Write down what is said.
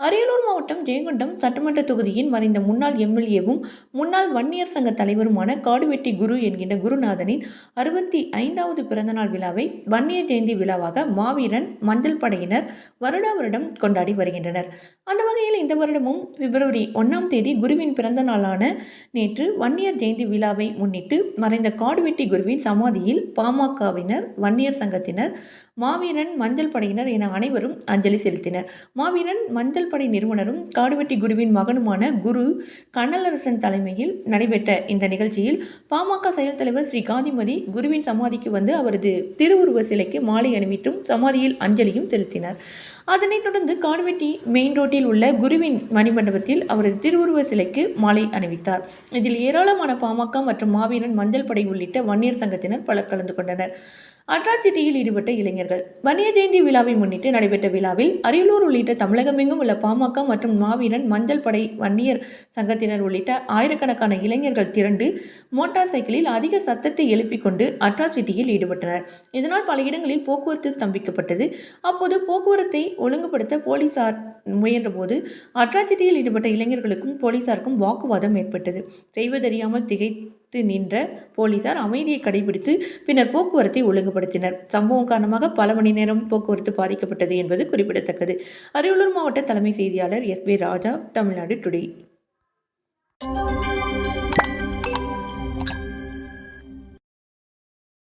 அரியலூர் மாவட்டம் ஜெயங்கொண்டம் சட்டமன்ற தொகுதியின் மறைந்த முன்னாள் எம்எல்ஏவும் முன்னாள் வன்னியர் சங்க தலைவருமான காடுவெட்டி குரு என்கின்ற குருநாதனின் அறுபத்தி ஐந்தாவது பிறந்தநாள் விழாவை வன்னியர் ஜெயந்தி விழாவாக மாவீரன் மஞ்சள் படையினர் வருடா வருடம் கொண்டாடி வருகின்றனர். அந்த வகையில் இந்த வருடமும் பிப்ரவரி ஒன்றாம் தேதி குருவின் பிறந்த நாளான நேற்று வன்னியர் ஜெயந்தி விழாவை முன்னிட்டு மறைந்த காடுவெட்டி குருவின் சமாதியில் பாமகவினர் வன்னியர் சங்கத்தினர் மாவீரன் மஞ்சள் படையினர் என அனைவரும் அஞ்சலி செலுத்தினர். மாவீரன் மஞ்சள் படை நிறுவனரும் காடுவெட்டி குருவின் மகனுமான குரு கண்ணலரசன் தலைமையில் நடைபெற்ற இந்த நிகழ்ச்சியில் பாமக செயல் தலைவர் ஸ்ரீ காந்திமதி குருவின் சமாதிக்கு வந்து அவரது திருவுருவ சிலைக்கு மாலை அணிவித்தும் சமாதியில் அஞ்சலியும் செலுத்தினர். அதனைத் தொடர்ந்து காடுவெட்டி மெயின் ரோட்டில் உள்ள குருவின் மணிமண்டபத்தில் அவரது திருவுருவ சிலைக்கு மாலை அணிவித்தார். இதில் ஏராளமான பாமக மற்றும் மாவீரன் மஞ்சள் படை உள்ளிட்ட வன்னியர் சங்கத்தினர் பலர் கலந்து கொண்டனர். அட்ராசிட்டியில் ஈடுபட்ட இளைஞர்கள். வன்னிய ஜெயந்தி விழாவை முன்னிட்டு நடைபெற்ற விழாவில் அரியலூர் உள்ளிட்ட தமிழகமெங்கும் உள்ள பாமக மற்றும் மாவீரன் மஞ்சள் படை வன்னியர் சங்கத்தினர் உள்ளிட்ட ஆயிரக்கணக்கான இளைஞர்கள் திரண்டு மோட்டார் சைக்கிளில் அதிக சத்தத்தை எழுப்பிக் கொண்டு அட்ராசிட்டியில் ஈடுபட்டனர். இதனால் பல இடங்களில் போக்குவரத்து ஸ்தம்பிக்கப்பட்டது. அப்போது போக்குவரத்தை ஒழுங்குபடுத்த போலீசார் முயன்றபோது அட்ராசிட்டியில் ஈடுபட்ட இளைஞர்களுக்கும் போலீசாருக்கும் வாக்குவாதம் ஏற்பட்டது. செய்வதறியாமல் திகைத்து நின்ற போலீசார் அமைதியை கடைபிடித்து பின்னர் போக்குவரத்தை ஒழுங்குபடுத்தினர். சம்பவம் காரணமாக பல மணி நேரம் போக்குவரத்து பாதிக்கப்பட்டது என்பது குறிப்பிடத்தக்கது. அரியலூர் மாவட்ட தலைமை செய்தியாளர் S P Raja Tamil Nadu today.